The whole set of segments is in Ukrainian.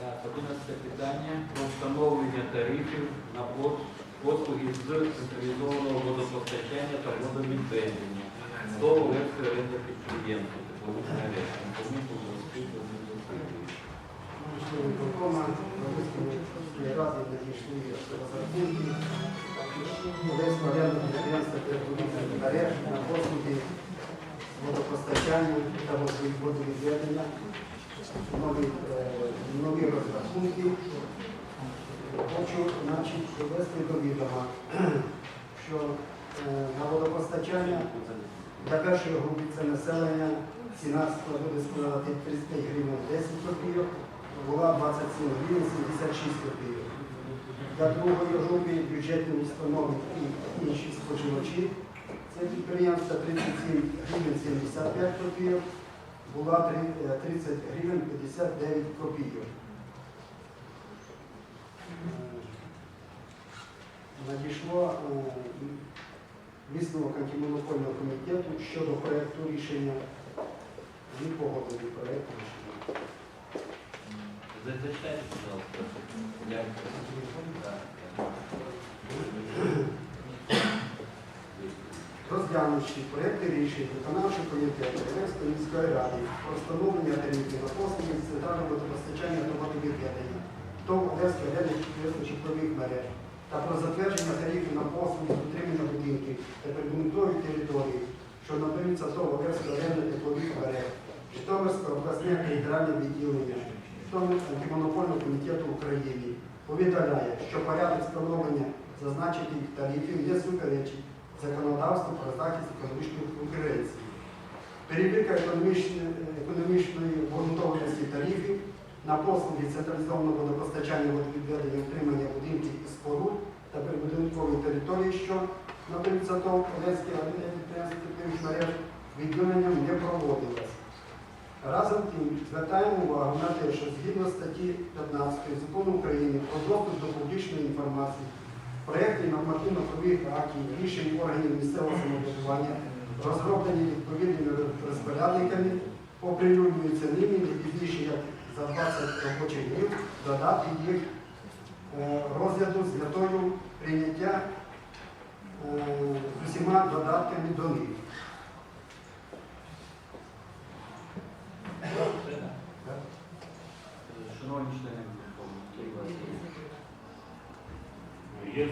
Так, 11 питання про встановлення тарифів на послуги з централізованого водопостачання та водовідведення до оренди підприємства теплових підприємства на послуги водопостачання та водовідведення. Е, нові розрахунки. Хочу значить, довести до відома, що е, на водопостачання для першої групи це населення ціна буде складати 35 гривень 10 копійок, була 27 гривень 76 копійок. Для другої групи бюджетні установи і інші споживачі це підприємство 37 гривень 75 копійок, була е, 30 гривень 59 копійок. Е, Надійшло е, висновок антимонопольного комітету щодо проекту рішення. Він погодили проект рішення. За- Зачитайте, пожалуйста. Дякую. Розглянувши проекти рішень виконавчого комітету Олевської міської ради про встановлення тарифів на послуги з центрального водопостачання та водовідведення, то ради підприємства мереж та про затвердження тарифів на послуги з утримання будинків та прибудинкової території, що надаються ТОВ Олевської арени теплових мереж, Житомирського обласне федеральне відділення, Житомир антимонопольного комітету України. Повідомляє, що порядок встановлення зазначених тарифів не суперечить законодавству про захист економічної конкуренції. Перевірка економічної, обґрунтованості тарифів на послуги централізованого водопостачання водовідведення утримання будинків і споруд та прибудинкової території, що надаються до підприємства теплових мереж, відділенням не проводилось. Разом тим звертаємо увагу на те, що згідно статті 15 закону України про доступ до публічної інформації, проєкти нормативно-правових актів, рішень органів місцевого самоврядування, розроблені відповідними розпорядниками, оприлюднюються ними не пізніше як за 20 робочих днів додати їх е, розгляду з метою прийняття е, усіма додатками до них. Шановні члени виконкому, які у вас є? Ну, Є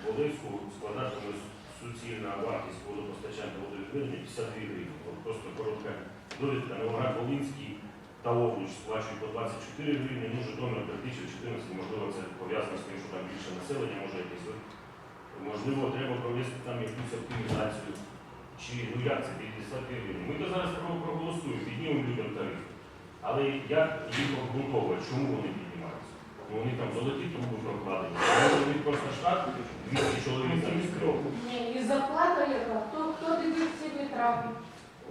в Олевську складатиме суцільна вартість водопостачання та водовідведення 52 гривні. Просто коротка довідка, Новоград Волинський та Овруч сплачують по 24 гривні, ну Житомир 3014, можливо, це пов'язано з тим, що там більше населення, може якесь. Можливо, треба провести там якусь оптимізацію. Чи ну як це 52 гривні? Ми то зараз проголосуємо, піднімемо людям тариф. Але як їх обґрунтовувати, чому вони піднімаються? Ну, вони там золоті труби прокладені. Може, у них просто штат 200 чоловік на міську. Ні, і зарплата яка? Хто, хто дивив ці витрати?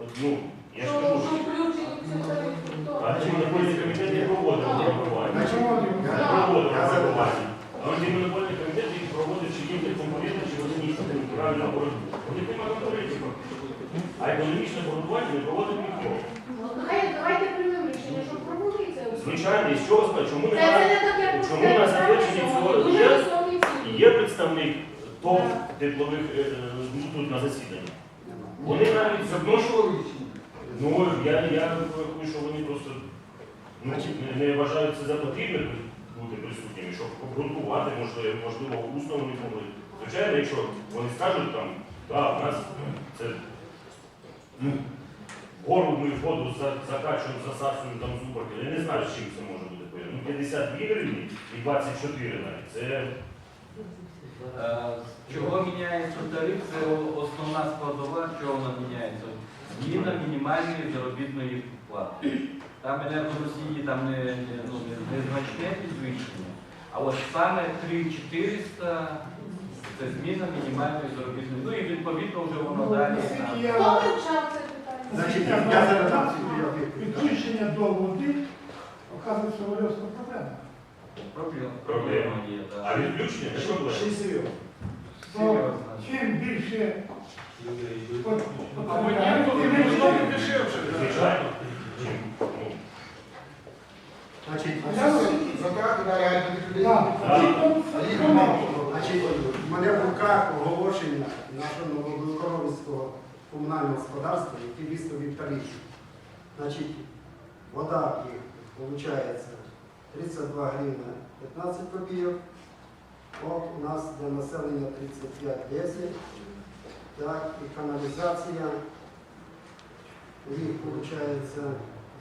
От, ну, я ж Що кажу, що включені в цю тарифу? Хто? а чи монопольний комітет не проводив випробування? На чому Не проводив випробування. А от монопольний комітет їх проводить, чи їм конкуренти, чи вони ні, правильно боротьбу. У них немає. А економічне боротьбування не проводить ніхто. Ну, нехай давайте приймемо рішення, щоб провели це. Звичайно, і з чого сказати, чому Це, це немає? не таке Чому на питання, цього є- представник ТОВ теплових е, е, тут на засіданні. Вони навіть запрошували. Ну, я, я рахую, що вони просто ну, не, вважають це за потрібне бути присутніми, щоб обґрунтувати, можливо, можливо, усно вони могли. Звичайно, якщо вони скажуть там, да, у нас це ну, гору ми воду закачуємо, засасуємо там зуборки. Я не знаю, з чим це може бути пов'язано. Ну, 52 гривні і 24 навіть. Це Е, Чого міняється тариф? Це основна складова, чого вона міняється. Зміна мінімальної заробітної плати. Там енергоносії там не, не, ну, не, не значне підвищення, а от саме 3400 це зміна мінімальної заробітної. Ну і відповідно вже воно далі. на- Хто вивчав це питання? Значить, я зараз дам ці відповідь. Підключення до води, оказується, вольовська проблема. Проблема, Проблема. проблема є, а так. відключення це проблема. Серйозно. Чим більше от, Або ні, от, то тим воно більше- дешевше. Звичайно. Чим, ну, Значить, А я наскільки- Затрати на реальних людей. Так, Так. ті, хто- А їх хто мало. мав. Значить, в мене в руках оголошення нашого Новобилокоровського комунального господарства, які виставив тарифи. Значить, вода їх виходить 32 гривна 15 копійок. От у нас для населення 35,10. Так, і каналізація. У них виходить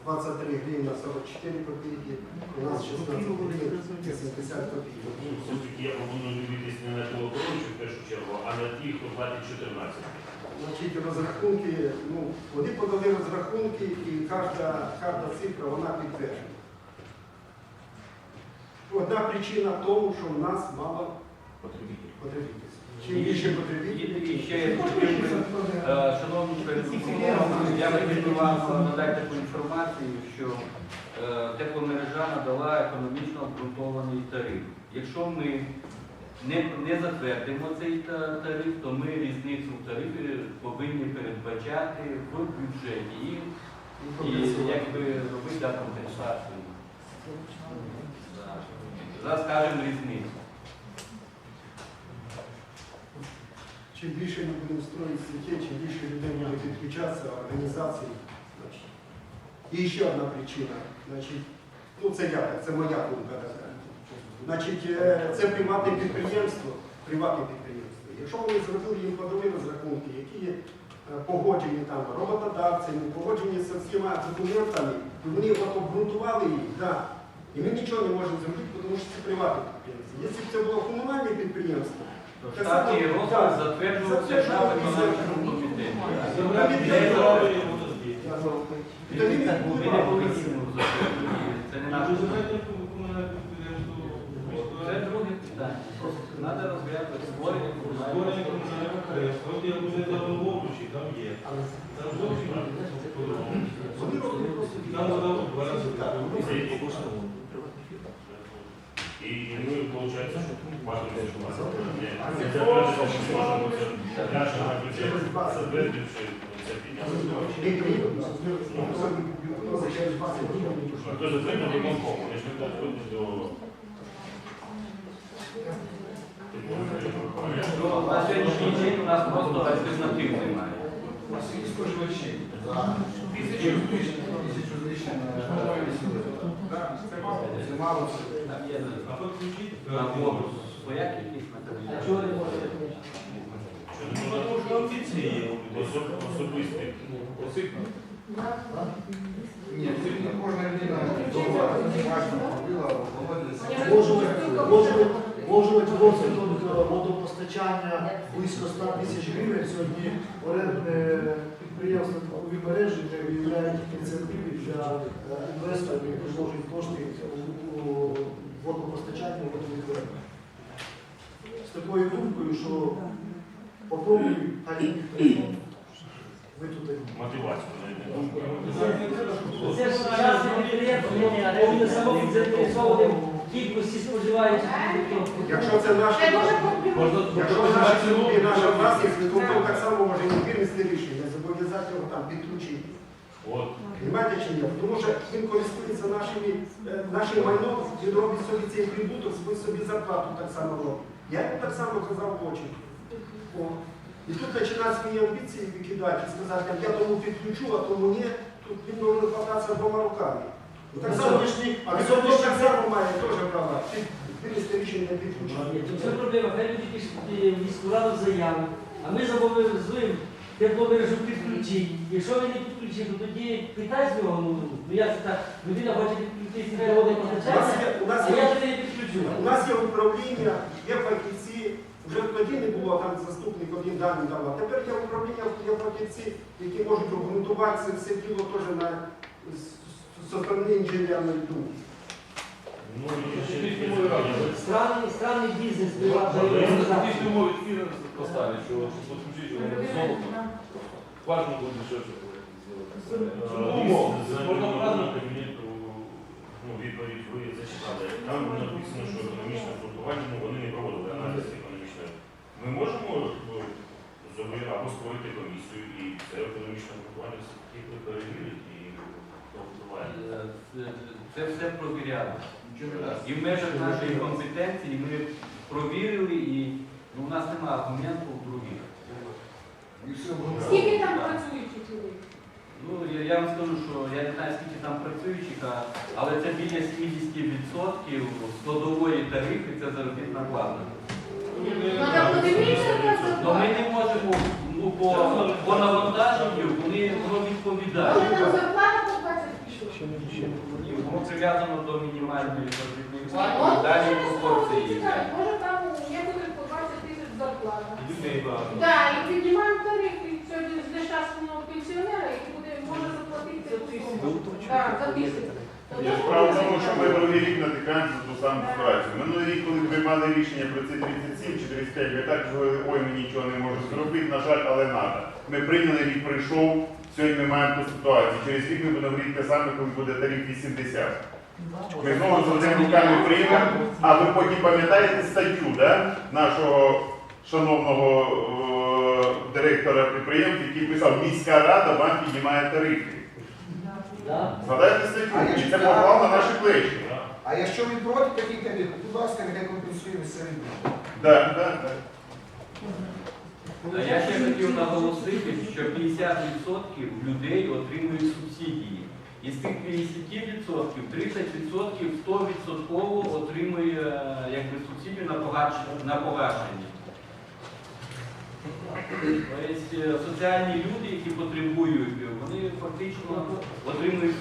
23 гривна 44 копійки. У нас 16 гривень 80 копійок. Ну, Все-таки я пропоную дивитись не на Білокоровичів в першу чергу, а на тих, хто платить 14. Значить, розрахунки, ну, вони подали розрахунки і кожна, кожна цифра вона підтверджена. Одна причина в тому, що в нас мало потребителів. Чим більше І потребителів, ще я хотів би, е, шановні члени, я хотів би вам надати таку інформацію, що е, тепломережа надала економічно обґрунтований тариф. Якщо ми не, не затвердимо цей та- тариф, то ми різницю в тарифі повинні передбачати в бюджеті і, і якби робити да, компенсацію. За, скажімо, різницю. чим більше ми будемо строїти сіті, чим більше людей буде підключатися, організації. І ще одна причина. Значить, ну це я, це моя думка. Значить, е, це приватне підприємство, приватне підприємство. Якщо вони зробили їм подали розрахунки, які є е, погоджені там роботодавцями, погоджені з всіма документами, вони обґрунтували їх, да. І ми нічого не можемо зробити, тому що це приватне підприємство. Якщо б це було комунальне підприємство, розклад так, затверджувався на виконавчому комітеті. Він не затверджувати. Це не наше. Це друге питання. Треба розглядати створення комунального підприємства. От я вже дав вовчі, там є. Там зовсім по-другому. Вони роблять просто Там вода в два рази. Так, ну, Це які кошти? І, і ми, виходить, що бачимо, що нас не не затвердити, що можемо це наше на бюджет, затвердивши це підняти. А хто затвердив виконкому? Ми ж не доходимо до... На сьогоднішній день у нас просто альтернатив немає. Це мало. Там є А на бонус своя кількість матеріалів. Що не можна Тому що амбіції є. особ- особистих. Ні, кожна людина робила. Можуть, можуть розвиток водопостачання близько 100 тисяч гривень. Сьогодні орендне підприємство такові мережі де виявляють ініціативи для е, інвесторів, які вложать кошти у водопостачання і водовідведення. З такою думкою, що попробуй підприємство. Ви тут Мотивацію, не не. Це ж підприємство, заінтересованим кількості споживаючих. Якщо це наш, Це дуже комплімент. якщо наш і наша власність, виконком так само може і винести рішення, зобов'язати його там підключити. От. Понимаєте чи ні? Тому що він користується нашими, е, нашим майном, він робить собі цей прибуток, собі собі зарплату так само робить. Я йому так само казав в очі. О. І тут починає свої амбіції викидати і сказати, я тому підключу, а тому ні, тут він повинен хвататися двома руками. І так само, а він сьогоднішній так само має теж права. Винести рішення підключення. Це проблема, хай люди пишуть е, в заяву, а ми зобов'язуємо тепломережу підключити. Якщо ви не підключите, то тоді питай з нього, ну, ну як це так, людина хоче підключити себе У нас у нас а є я тобі не підключу. У нас є управління, є фахівці. Вже тоді не було там заступник один дані давав. Тепер є управління, є фахівці, які можуть обґрунтувати це все діло теж на з, з, з сторони інженерної думки. Ну, і ще не. Странний, странний бізнес, Ну, ну, умови фіра поставити, що підключити його до золота. Важно буде Лист з Міжнародного кабінету, ну, відповідь ви зачитали. Там написано, що економічне обґрунтування, ну, вони не проводили аналіз економічної. Ми можемо ну, зробити або створити комісію і це економічне обґрунтування все-таки перевірити і хто впливає. Е, Це все провіряли. І в межах нашої компетенції ми провірили і ну, у нас немає аргументу у других. І все буде. Скільки там працюючих людей? Ну, я, я вам скажу, що я не знаю, скільки там працюючих, а- але це біля 70% складової тарифи це заробітна плата. Треба подивитися на Ну ми зарплату. не можемо ну, по, по навантаженню, вони воно відповідає. Може нам зарплата по 20 пішла? І Воно прив'язано до мінімальної заробітної плати, От далі може пропорції. цікаво, Може там некоторих по 20 тисяч зарплата. Людей багато. Так, і піднімаємо тариф, і сьогодні з нещасного пенсіонера, який буде, може заплатити цю суму. Так, теж справа в тому, що ми другий рік натикаємося з ту саму ситуацію. Минулий рік, коли приймали рішення про ці 37 чи 35, ви так говорили, ой, ми нічого не можемо зробити, на жаль, але треба. Ми прийняли рік, прийшов, сьогодні ми маємо ту ситуацію. Через рік ми будемо говорити те саме, коли буде тариф 80. Ми знову з одними руками приймемо, а ви потім пам'ятаєте статтю да, нашого шановного е, директора підприємства, який писав, міська рада вам піднімає тарифи. Да. Згадайте статтю, і це поклав на наші плечі. А якщо ви проти таких тарифів, будь ласка, нехай компенсує бюджет. Да, да, да. А я ще хотів наголосити, що 50% людей отримують субсидії. Із тих 50% 30% 100% отримує е, якби, субсидію на погашення. Тобто соціальні люди, які потребують, вони фактично отримують.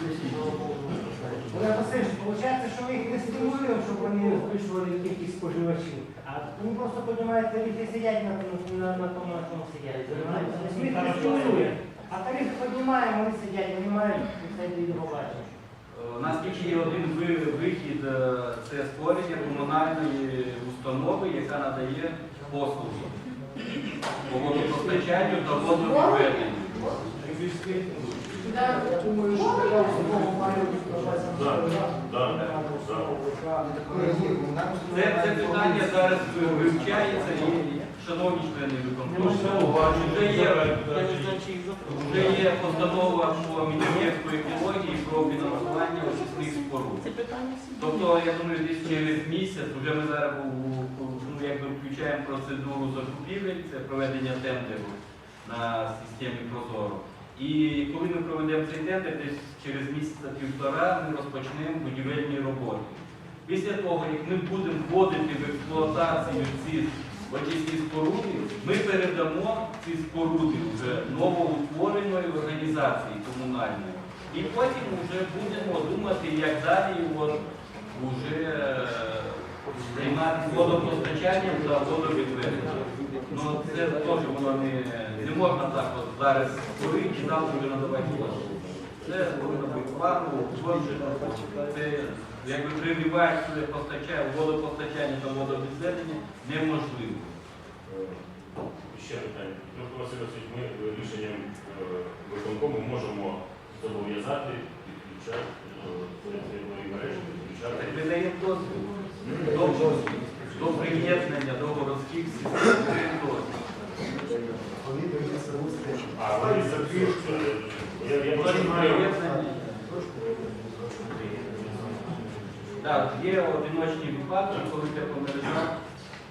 Олег Васильович, виходить, що ми їх не стимулюємо, щоб вони збільшували кількість споживачів. А вони просто піднімають тарифи і сидять на, на, на тому, на чому сидять. Ми їх не стимулюємо. А тарифи піднімаємо, вони сидять, вони мають це. Е, У нас тільки є один вихід е, це створення комунальної установи, яка надає послуги по водопостачанню та водовідведенню. Я думаю, що така установа має відповідати Да, да, Це, це питання зараз вивчається і, шановні члени виконкому, вже є, вже є постанова по Міністерству екології про фінансування очисних споруд. Тобто, я думаю, десь через місяць вже ми зараз ну, якби включаємо процедуру закупівель, це проведення тендеру на системі Прозоро. І коли ми проведемо цей тендер, десь через місяця-півтора ми розпочнемо будівельні роботи. Після того, як ми будемо вводити в експлуатацію ці очисні споруди, ми передамо ці споруди вже новоутвореної організації комунальної. І потім вже будемо думати, як далі от, уже е, займатися водопостачанням та водовідведенням. Ну це теж воно не, не можна так от зараз створити і завтра вже надавати кошти. Це повинно бути плану. Це якби прибиваючи постачання, водопостачання та водовідведення неможливо. Ще питання. Тобто, Василь Васильович, ми е, рішенням е, виконкому можемо зобов'язати підключати е, теплові мережі, Так підключати. ми даємо дозвіл до, приєднання до городських систем. Вони дають. А вони запишуть. Я, Дозвіл починаю. приєднання. Так, є одиночні випадки, коли тепломережа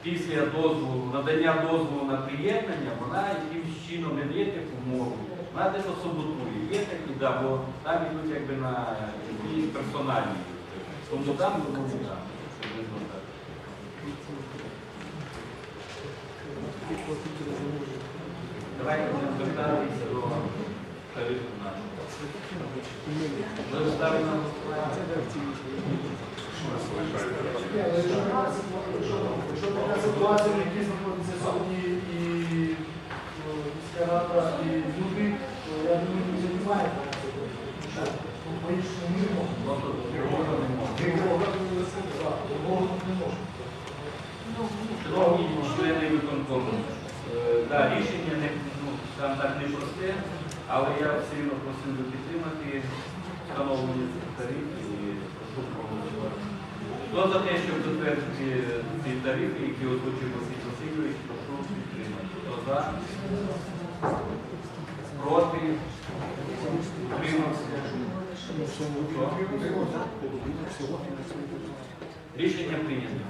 після дозволу, надання дозволу на приєднання, вона якимось чином не дає умову. Вона десь особотує. Є такі, да, бо там йдуть якби на якісь персональні. Тому там, тому там. Давайте будемо звертатися до тарифу нашого. Ви ставите на голосування? Якщо Якщо така ситуація, в якій знаходиться сьогодні і е, міська рада, і люди, то я думаю, ми не. Ну, по-іншому не можна. Другого не. Так, можна. Шановні члени виконкому, е, да, рішення не, ну, скажімо так, не просте, але я все рівно просив би підтримати встановлення тарифів і прошу проголосувати. Хто за те, щоб затвердити ці тарифи, які озвучив Василь Васильович, прошу підтримати. Хто за? Проти? Утримався? Рішення прийнято.